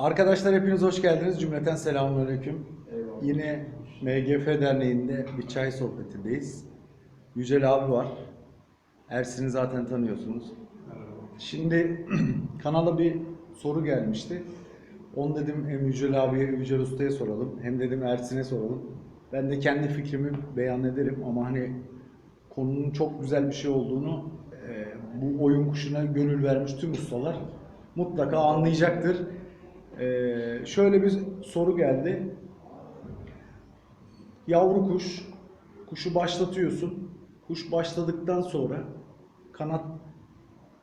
Arkadaşlar hepiniz hoş geldiniz. Cümleten selamünaleyküm. Yine MGF Derneği'nde bir çay sohbetindeyiz. Yücel abi var. Ersin'i zaten tanıyorsunuz. Şimdi kanala bir soru gelmişti. Onu dedim hem Yücel abiye, Yücel Usta'ya soralım. Hem dedim Ersin'e soralım. Ben de kendi fikrimi beyan ederim ama hani konunun çok güzel bir şey olduğunu e, bu oyun kuşuna gönül vermiş tüm ustalar mutlaka anlayacaktır. E, şöyle bir soru geldi. Yavru kuş, kuşu başlatıyorsun. Kuş başladıktan sonra kanat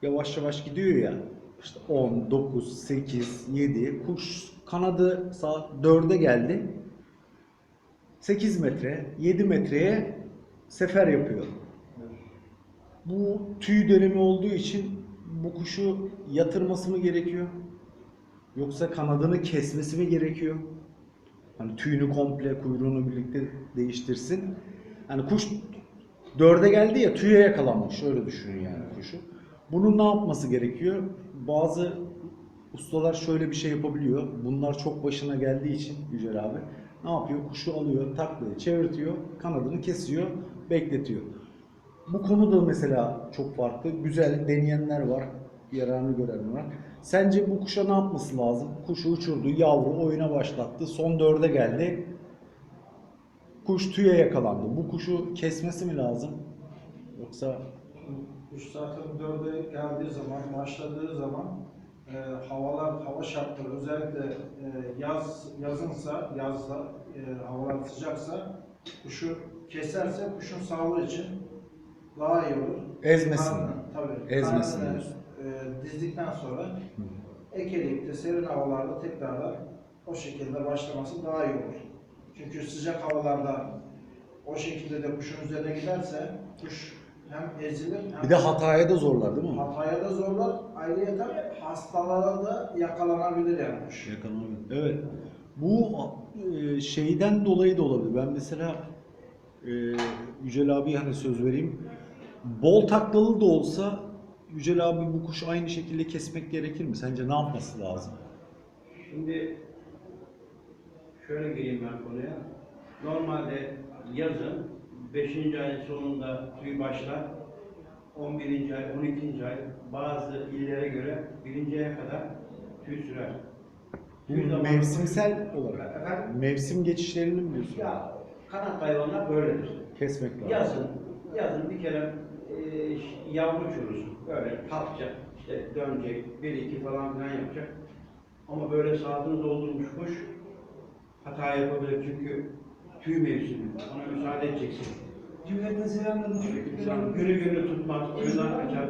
yavaş yavaş gidiyor ya. İşte 10, 9, 8, 7. Kuş kanadı saat 4'e geldi. 8 metre, 7 metreye sefer yapıyor. Bu tüy dönemi olduğu için bu kuşu yatırması mı gerekiyor? Yoksa kanadını kesmesi mi gerekiyor? Hani tüyünü komple, kuyruğunu birlikte değiştirsin. Hani kuş dörde geldi ya tüye yakalanmış. Öyle düşünün yani kuşu. Bunun ne yapması gerekiyor? Bazı ustalar şöyle bir şey yapabiliyor. Bunlar çok başına geldiği için Yücel abi ne yapıyor? Kuşu alıyor, taklıyor, çevirtiyor, kanadını kesiyor, bekletiyor. Bu konu da mesela çok farklı. Güzel deneyenler var, yararını görenler. Sence bu kuşa ne yapması lazım? Kuşu uçurdu, yavru oyuna başlattı, son dörde geldi. Kuş tüye yakalandı. Bu kuşu kesmesi mi lazım? Yoksa Kuş zaten dörde geldiği zaman, başladığı zaman e, havalar, hava şartları özellikle e, yaz yazınsa, yazda e, havalar sıcaksa kuşu keserse kuşun sağlığı için daha iyi olur. Ezmesin. Tabii. Ezmesin e, dizdikten sonra ekeleyip de serin havalarda tekrardan o şekilde başlaması daha iyi olur. Çünkü sıcak havalarda o şekilde de kuşun üzerine giderse kuş hem ezilir hem bir de hataya da zorlar değil mi? hataya da zorlar. Ayrıca hastalara da yakalanabilir yani kuş. Yakalanabilir. Evet. Bu e, şeyden dolayı da olabilir. Ben mesela e, Yücel abi hani söz vereyim. Bol taklalı da olsa Yücel abi bu kuşu aynı şekilde kesmek gerekir mi? Sence ne yapması lazım? Şimdi şöyle gireyim ben konuya. Normalde yazın 5. ayın sonunda tüy başlar. 11. ay, 12. ay bazı illere göre 1. aya kadar tüy sürer. Tüy Bu mevsimsel olarak. Efendim? Mevsim geçişlerini mi diyorsun? Ya kanat hayvanlar böyledir. Kesmek lazım. Yazın, yazın bir kere e, yavru uçurursun. Böyle kalkacak, işte dönecek, bir iki falan filan yapacak. Ama böyle saatini doldurmuş kuş hata yapabilir çünkü tüy mevsimi. Ona müsaade edeceksin. Cümleten selamlarını İnsan günü günü tutmaz, oyundan kaçar,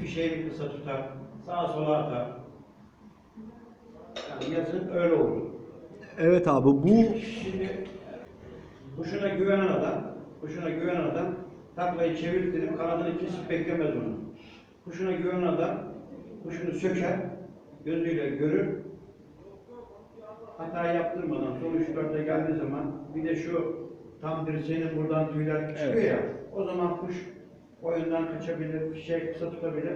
fişeğini kısa tutar, sağa sola atar. Yani yazın öyle olur. Evet abi bu Şimdi kuşuna güvenen adam, kuşuna güvenen adam taklayı çevirtirip kanadını kesip beklemez onu. Kuşuna güvenen adam kuşunu söker, gözüyle görür. Hata yaptırmadan son 3 4'e geldiği zaman bir de şu tam dirseğinin buradan tüyler çıkıyor Evet. ya. O zaman kuş oyundan kaçabilir, fişek kısa tutabilir.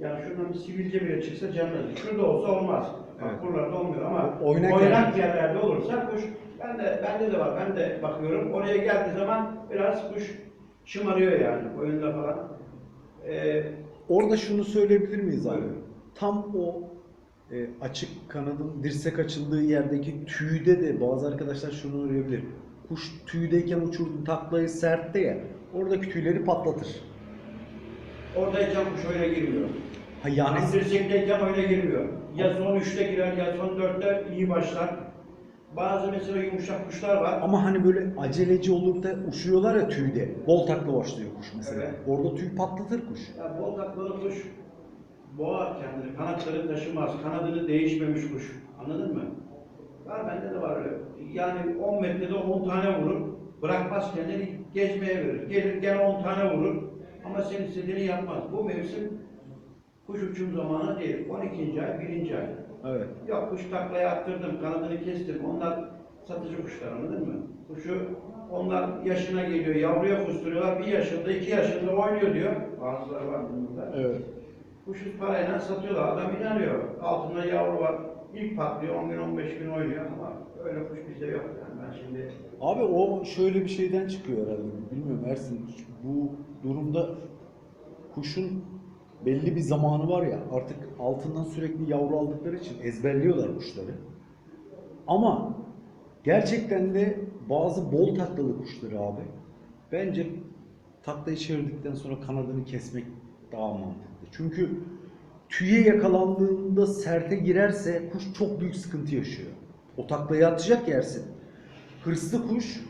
Yani şuradan bir sivilce bile çıksa canlı. Şurada olsa olmaz. Bak Evet. buralarda olmuyor ama Oynak oynak, yer- yerlerde olursa kuş ben de bende de var. Ben de bakıyorum. Oraya geldiği zaman biraz kuş şımarıyor yani oyunda falan. Orada şunu söyleyebilir miyiz abi? Tam o e, açık kanadın dirsek açıldığı yerdeki tüyde de bazı arkadaşlar şunu arayabilir. Kuş tüydeyken uçurdu taklayı sertte ya. Oradaki tüyleri patlatır. oradayken kuş oyuna girmiyor. Ha yani Yani dirsekteyken oyuna girmiyor. Ya son 3'te girer ya son 4'te iyi başlar. Bazı mesela yumuşak kuşlar var. ama hani böyle aceleci olup da uçuyorlar ya tüyde. Bol takla başlıyor kuş mesela. Evet. Orada tüy patlatır kuş. Ya bol taklalı kuş boğar kendini, kanatları taşımaz, kanadını değişmemiş kuş. Anladın mı? Var bende de var öyle. Yani 10 metrede 10 tane vurur, bırakmaz kendini gezmeye verir. Gelir gene 10 tane vurur ama senin istediğini yapmaz. Bu mevsim kuş uçum zamanı değil. 12. ay, 1. ay. Evet. Yok kuş taklaya attırdım, kanadını kestim. Onlar satıcı kuşlar anladın mı? Kuşu onlar yaşına geliyor, yavruya kusturuyorlar. Bir yaşında, iki yaşında oynuyor diyor. Bazıları var bunlarda. Evet. Kuşu parayla satıyorlar. Adam inanıyor. Altında yavru var. ilk patlıyor 10 gün 15 gün oynuyor ama öyle kuş bizde yok yani ben şimdi Abi o şöyle bir şeyden çıkıyor herhalde. Bilmiyorum Ersin. Bu durumda kuşun belli bir zamanı var ya artık altından sürekli yavru aldıkları için ezberliyorlar kuşları. Ama gerçekten de bazı bol taklalı kuşları abi bence taklayı çevirdikten sonra kanadını kesmek daha mantıklı. Çünkü tüye yakalandığında serte girerse kuş çok büyük sıkıntı yaşıyor. O taklayı atacak yersin. Hırslı kuş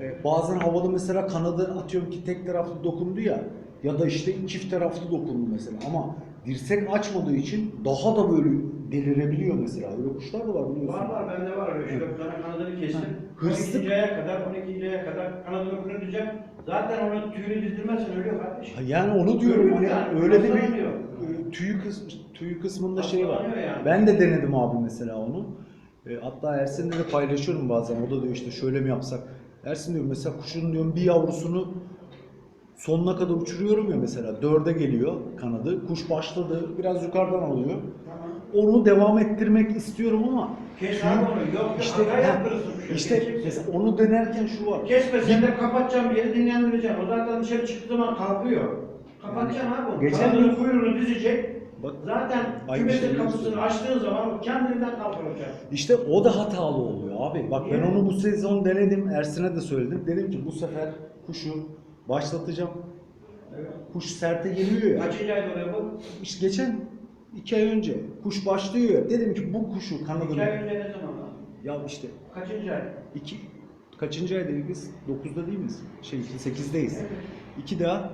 e, bazen havalı mesela kanadı atıyorum ki tek taraflı dokundu ya ya da işte çift taraflı dokundu mesela ama dirsek açmadığı için daha da böyle delirebiliyor mesela. Öyle kuşlar da var biliyorsun. var var bende var öyle şu tane kanadını kestim. Hırslı- 12. aya kadar 12. aya kadar kanadını kırılacak. Zaten onu tüyünü dizdirmezsen ölüyor kardeşim. Ha, Yani onu diyorum hani Yani, öyle de bir hastalanıyor. e, tüyü kısmı tüyü kısmında şey var. Hastalanıyor yani. Ben de denedim abi mesela onu. E, hatta Ersin'le de paylaşıyorum bazen. O da diyor işte şöyle mi yapsak? Ersin diyor mesela kuşun diyorum bir yavrusunu sonuna kadar uçuruyorum ya mesela. Dörde geliyor kanadı. Kuş başladı. Biraz yukarıdan alıyor. Onu devam ettirmek istiyorum ama Kes abi onu. Yok işte, hata ha, şey. işte mesela onu denerken şu var. Kesmesen de kapatacağım bir yeri dinlendireceğim. O zaten dışarı çıktığı zaman kalkıyor. Kapatacaksın abi onu. Geçen Kanadını gün- kuyruğunu dizecek. Bak, Zaten Aynı kümesin şeyi kapısını söylüyorum. açtığın zaman o kendiliğinden kalkacak. İşte o da hatalı oluyor abi. Bak ben onu bu sezon denedim. Ersin'e de söyledim. Dedim ki bu sefer kuşu başlatacağım. Kuş serte geliyor ya. Kaçıncı ayda oluyor bu? İşte geçen iki ay önce kuş başlıyor. Dedim ki bu kuşu İki ay kanadını... önce ne zaman? Ya işte Kaçıncı ay? iki... Kaçıncı aydayız biz? Dokuzda değil miyiz? Şey sekizdeyiz. İki daha.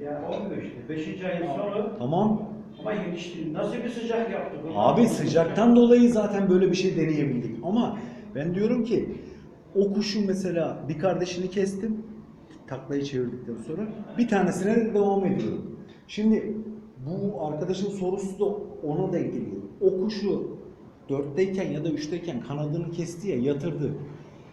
Ya olmuyor işte. Beşinci ayın sonu Tamam. ama yetişti. Nasıl bir sıcak yaptı bu? Abi sıcaktan dolayı zaten böyle bir şey deneyebildik. Ama ben diyorum ki o kuşu mesela bir kardeşini kestim. Taklayı çevirdikten sonra bir tanesine de devam ediyorum. Şimdi bu arkadaşın sorusu da ona denk geliyor. O kuşu dörtteyken ya da üçteyken kanadını kesti ya yatırdı.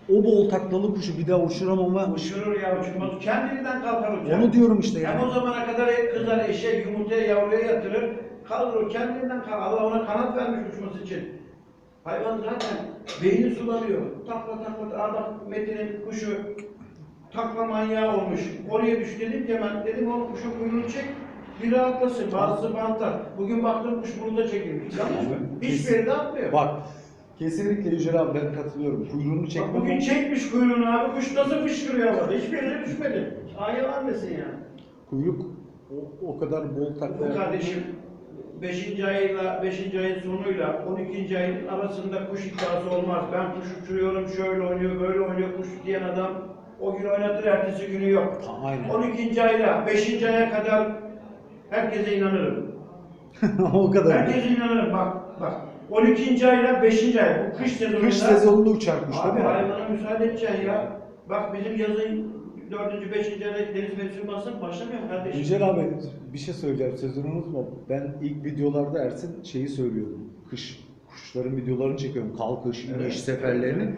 O bol taklalı kuşu bir daha uçuramama Uçurur ya uçurmaz. Kendiliğinden kalkar uçar. onu diyorum işte Yani yani. o zamana kadar kızar eşek yumurtaya yavruya yatırır. Kalır o kendinden kalır. Allah ona kanat vermiş uçması için. Hayvan zaten beyni sulanıyor. Takla takla adam Metin'in kuşu takla manyağı olmuş. Oraya düş dedim ki dedim o kuşun kuyruğunu çek. Bir rahatlasın. Bazısı bantlar. Bugün baktım kuş burada çekilmiş. Yanlış mı? Hiçbir yerde atmıyor. Bak kesinlikle Yücel abi ben katılıyorum. Kuyruğunu Bak çekmem. bugün çekmiş kuyruğunu abi. Kuş nasıl fışkırıyor havada. Hiçbir yere düşmedi. Aya vermesin yani. Kuyruk o, o kadar bol takla. Bu kardeşim 5. ayıyla 5. ayın sonuyla 12. ayın arasında kuş iddiası olmaz. Ben kuş uçuruyorum, şöyle oynuyor, böyle oynuyor kuş diyen adam o gün oynatır, ertesi günü yok. Aynen. 12. ayla 5. aya kadar herkese inanırım. o kadar. Herkese inanırım. Bak bak. 12. ayla 5. ay bu kış sezonunda Kış sezonunda uçar kuş Abi değil mi? hayvana müsaade edeceksin ya. Bak bizim yazın 4. 5. ayda deniz mevsimi başlamıyor başlamıyor mu kardeşim? Yücel abi bir şey söyleyeceğim sözünü unutma. Ben ilk videolarda Ersin şeyi söylüyordum. Kış kuşların videolarını çekiyorum. Kalkış, iniş Evet. seferlerini.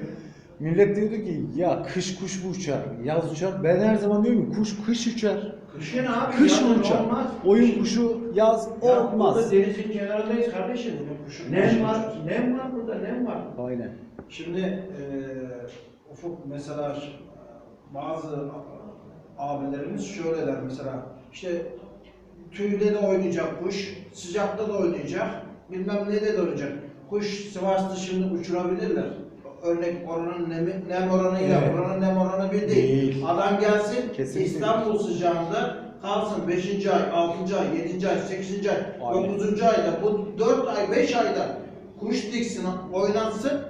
Millet diyordu ki ya kış kuş mu uçar, yaz uçar. Ben her zaman diyorum ki kuş kış uçar. Kışın abi Kış yazın uçar. olmaz. Oyun kuşu yaz Ya olmaz. Burada denizin kenarındayız kardeşim. Kuşun Nem başı var, uçar. nem var burada, nem var. Aynen. Şimdi eee Ufuk mesela bazı abilerimiz şöyle der mesela işte tüyde de oynayacak kuş, sıcakta da oynayacak, bilmem ne de oynayacak. Kuş Sivas dışında uçurabilirler. Örnek oranın nemi, nem oranıyla Evet. buranın nem oranı bir değil. Değil. Adam gelsin Kesinlikle İstanbul sıcağında kalsın 5. ay, 6. ay, 7. ay, 8. ay, Aynen. 9. ayda bu 4 ay, 5 ayda kuş diksin, oynatsın,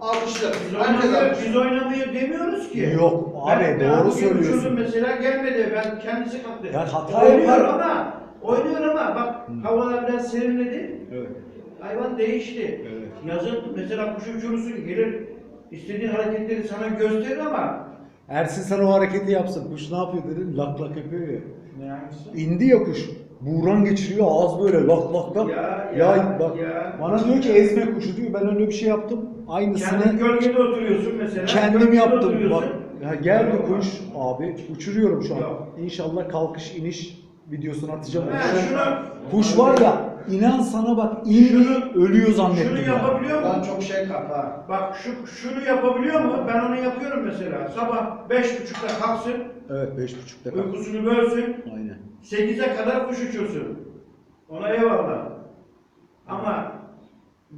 almışlar. Biz Herkes oynamıyor, almış. biz oynamıyor demiyoruz ki. Yok abi Ben- ben doğru bugün söylüyorsun. mesela gelmedi, ben kendisi kalktı. Ya hata oynuyor yapar. ama, oynuyor ama bak havalar biraz serinledi, Evet. hayvan değişti. Evet. Yazın mesela kuş uçurursun gelir, istediğin hareketleri sana gösterir ama Ersin sana o hareketi yapsın. Kuş ne yapıyor dedin? Lak lak yapıyor ya. Ne hangisi? İndi ya kuş. Buğran geçiriyor ağız böyle lak lak lak. Ya, ya, ya, bak ya. bana diyor ki ezme kuşu diyor. Ben öyle bir şey yaptım. kendin Aynısını gölgede oturuyorsun mesela. kendim gölgede yaptım. oturuyorsun. Bak ya geldi Yok. kuş abi uçuruyorum şu an. Yok. İnşallah kalkış iniş videosunu atacağım. Ha, şunu- Kuş var ya inan sana bak in ölüyor zannettim. Şunu ya. yapabiliyor mu? Lan çok şey kapa. Bak şu şunu yapabiliyor mu? Ben onu yapıyorum mesela. Sabah beş buçukta kalksın, Evet beş buçukta kalk. uykusunu bölsün, Aynen. 8'e kadar kuş uçursun. Ona eyvallah. Ama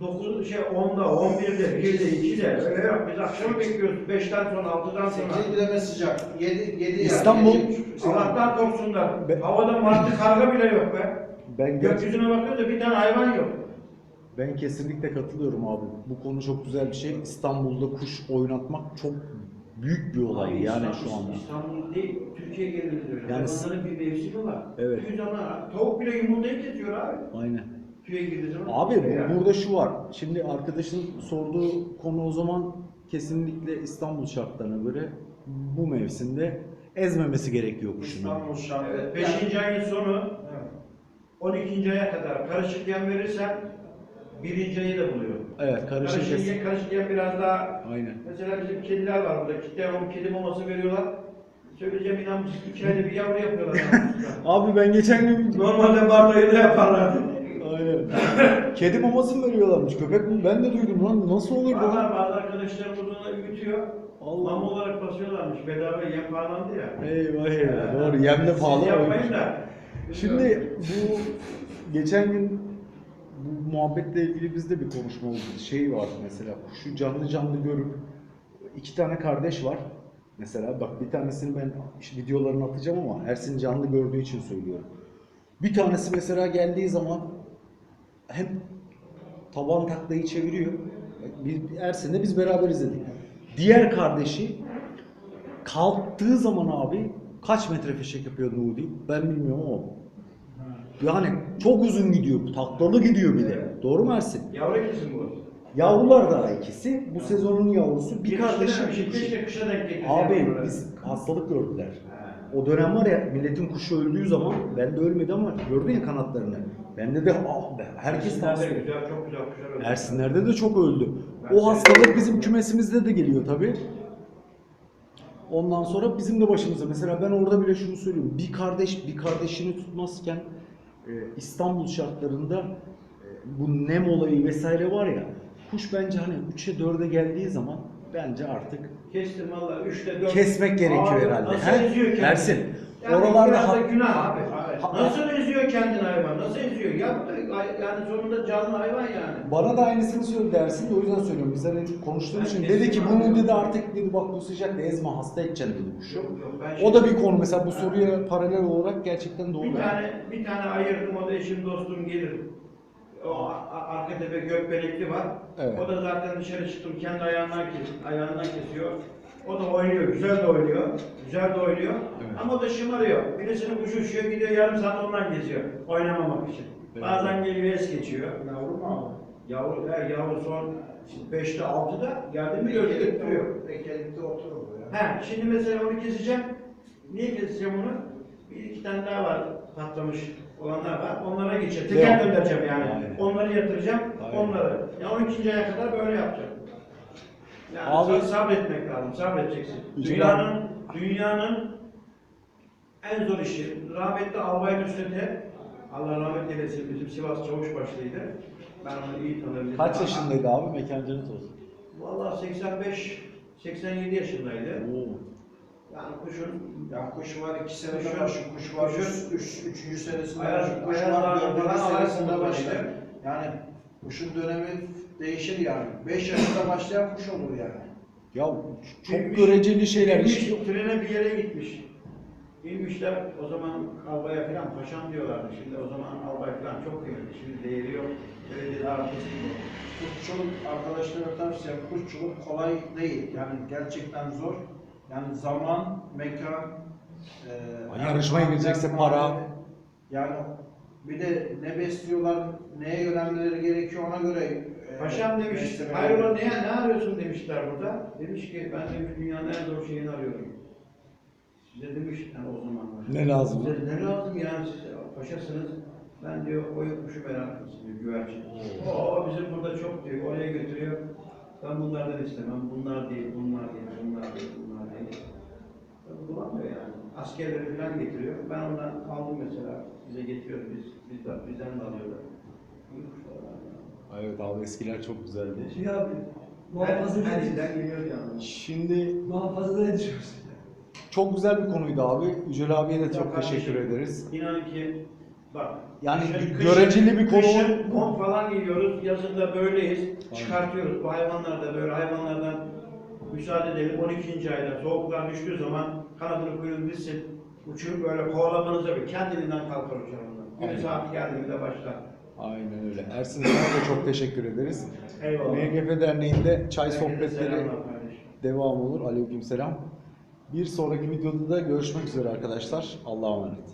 9 şey 10'da, 11'de, 1'de, 2'de öyle yok. Biz akşamı bekliyoruz. 5'ten sonra, 6'dan sonra. 8 bile sıcak. 7 7 İstanbul- Allah'tan korksunlar. Be- Havada martı karga bile yok be. Ben gerçekten Gökyüzüne bakıyoruz da bir tane hayvan yok. Ben kesinlikle katılıyorum abi. Bu konu çok güzel bir şey. İstanbul'da kuş oynatmak çok büyük bir olay Abi yani İstanbul- şu anda. İstanbul değil, Türkiye genelinde öyle. Yani- Hayvanların bir mevsimi var. Evet. Tüy zamanı, tavuk bile yumurtayı kesiyor abi. Aynen. Tüye girdiği zaman. Abi yani. burada şu var. Şimdi arkadaşın sorduğu konu o zaman kesinlikle İstanbul şartlarına göre bu mevsimde ezmemesi gerekiyor kuşunu. İstanbul şartı. Evet, 5. ayın sonu Evet. 12. aya kadar karışık yem verirsen birinci ayı da buluyor. Evet karışık Karışık, yem, karışık yem biraz daha Aynen. mesela bizim kediler var burada. Kitler onun kedi maması veriyorlar. Söyleyeceğim inan mısın? İki ayda bir yavru yapıyorlar. Abi ben geçen gün Normalde Mart ayında yaparlardı. Kedi maması mı veriyorlarmış? Köpek mi? Ben de duydum lan. Nasıl olur bu? Bazı, lan? bazı arkadaşlarımız onu büyütüyor. Allah. Mama olarak basıyorlarmış. Bedava yem pahalandı ya. Eyvah eyvah. Doğru. Yem de pahalı. Siz yapmayın da. Şimdi bu geçen gün bu muhabbetle ilgili bizde bir konuşma oldu. Şey var mesela kuşu canlı canlı görüp iki tane kardeş var. Mesela bak bir tanesini ben işte videolarını atacağım ama Ersin canlı gördüğü için söylüyorum. Bir tanesi mesela geldiği zaman hep taban taklayı çeviriyor. Biz, Ersin'le biz beraber izledik. Diğer kardeşi kalktığı zaman abi kaç metre fişek yapıyor Nudi? Ben bilmiyorum ama yani çok uzun gidiyor. Taklalı gidiyor bir de. Doğru mu Ersin? Yavru kesim bu. Yavrular da ikisi. Bu sezonun yavrusu. Bir kardeşi bir bir kişi. Kışa denk. Abi biz hastalık gördüler. Ha. O dönem var ya milletin kuşu öldüğü zaman ben de ölmedi ama gördün ya kanatlarını. Bende de ah be herkes de Ersinler'de hasta. güzel, çok güzel kuşlar öldü. Ersinler'de de çok öldü. O hastalık bizim kümesimizde de geliyor tabi. Ondan sonra bizim de başımıza. Mesela ben orada bile şunu söylüyorum. Bir kardeş bir kardeşini tutmazken e, İstanbul şartlarında e, bu nem olayı vesaire var ya. Kuş bence hani 3'e 4'e geldiği zaman bence artık Kestim valla 3'te 4. kesmek gerekiyor herhalde. Nasıl He? eziyor kendini? Ersin. Yani oralarda biraz da ha- günah abi. Ha- Nasıl eziyor kendini hayvan? Nasıl eziyor? Yaptı. Yani sonunda canlı hayvan yani. Bana da aynısını söyledi dersin de o yüzden söylüyorum. Biz hani konuştuğumuz için dedi ki kesin bunu anlıyorum. dedi artık dedi bak bu sıcak ezme hasta edeceksin dedi kuşu. Yok, yok, ben O da şimdi- bir konu mesela bu soruya paralel olarak gerçekten doğru. Bir tane bir tane ayırdım o da eşim dostum gelir. O a- a- arka tepe gökbenekli var. Evet. O da zaten dışarı çıktım kendi ayağından kes, ayağından kesiyor. O da oynuyor, güzel de oynuyor. Güzel de oynuyor. Evet. Ama o da şımarıyor. Birisinin kuşu uçuyor gidiyor yarım saat ondan geziyor. Oynamamak için. Evet. Bazen geliyor es geçiyor. Yavru mu abi? Yavru, he, yavru son 5'te 6'da geldi mi gözlük duruyor. Bekelikte oturur ya. He, şimdi mesela onu keseceğim. Niye keseceğim onu? Bir iki tane daha var patlamış olanlar var. Onlara geçeceğim. Teker göndereceğim yani. Onları yatıracağım. Aynen. Onları. Ya 12. aya kadar böyle yapacağım. Yani Abi- sabretmek lazım. Sabredeceksin. Dünyanın dünyanın en zor işi. Rahmetli Albay Nusret'e Allah rahmet eylesin bizim Sivas Çavuşbaşı'ydı. Ben onu iyi tanırım. Kaç yaşındaydı abi mekan cennet olsun. Valla 85 87 yaşındaydı. Oo. Yani kuşun Ya kuş var iki senede Kuşun- başı, kuş var kuşun- üç, üç, üçüncü senesinde başı, kuş var dördüncü senesinde böyle. Yani kuşun dönemi değişir yani. Beş yaşında başlayan kuş olur yani. Ya çok Binmiş- göreceli şeyler. binmiş, Hiç yok. trene bir yere gitmiş. Binmişler o zaman albaya falan paşam diyorlardı. Şimdi o zaman albay falan çok kıymetli. Şimdi değeri yok. Öyle de artist gibi. Kuşçuluk arkadaşlara tavsiye kuşçuluk kolay değil. Yani gerçekten zor. Yani zaman, mekan, e, Yarışmaya girecekse para. Yani bir de ne besliyorlar, neye yönelmeleri gerekiyor ona göre e, Paşam demiş, beslemeleri- hayrola ne, ne arıyorsun demişler burada. Demiş ki ben demiş dünyanın en zor şeyini arıyorum. Size demiş yani o zamanlar. Ne lazım? Size ne lazım yani siz paşasınız. Ben diyor koyun kuşu meraklısın diyor güvercin. Oo bizim burada çok diyor oraya götürüyor. Ben bunlardan istemem. Bunlar değil, bunlar değil, bunlar değil, bunlar değil. Bulamıyor yani. askerleri falan getiriyor. Ben ondan aldım mesela. Bize getiriyor. Biz, biz de, bizden de alıyorlar. Evet abi eskiler çok güzeldi. Şey abi, Her, muhafaza her ilden geliyor yani. Şimdi Muhafaza düşünüyorsun? çok güzel bir konuydu abi. Yücel abiye de çok kardeşim, teşekkür ederiz. İnanın ki bak Yani kışın- göreceli bir konu Kışın kont falan giyiyoruz, yazın da böyleyiz. Çıkartıyoruz. Bu hayvanlar da böyle hayvanlardan müsaade edelim. 12. ayda soğuklar düştüğü zaman kanadını kuyruğunu dizsin. Uçuyor böyle kovalamanıza bir kendiliğinden kalkar uçar onlar. Günü saati geldiğinde başlar. Aynen öyle. Ersin sana da çok teşekkür ederiz. Eyvallah. MGF Derneği'nde çay Herkese sohbetleri selamlar kardeşim. devam olur. Aleykümselam. Bir sonraki videoda da görüşmek üzere arkadaşlar. Allah'a emanet.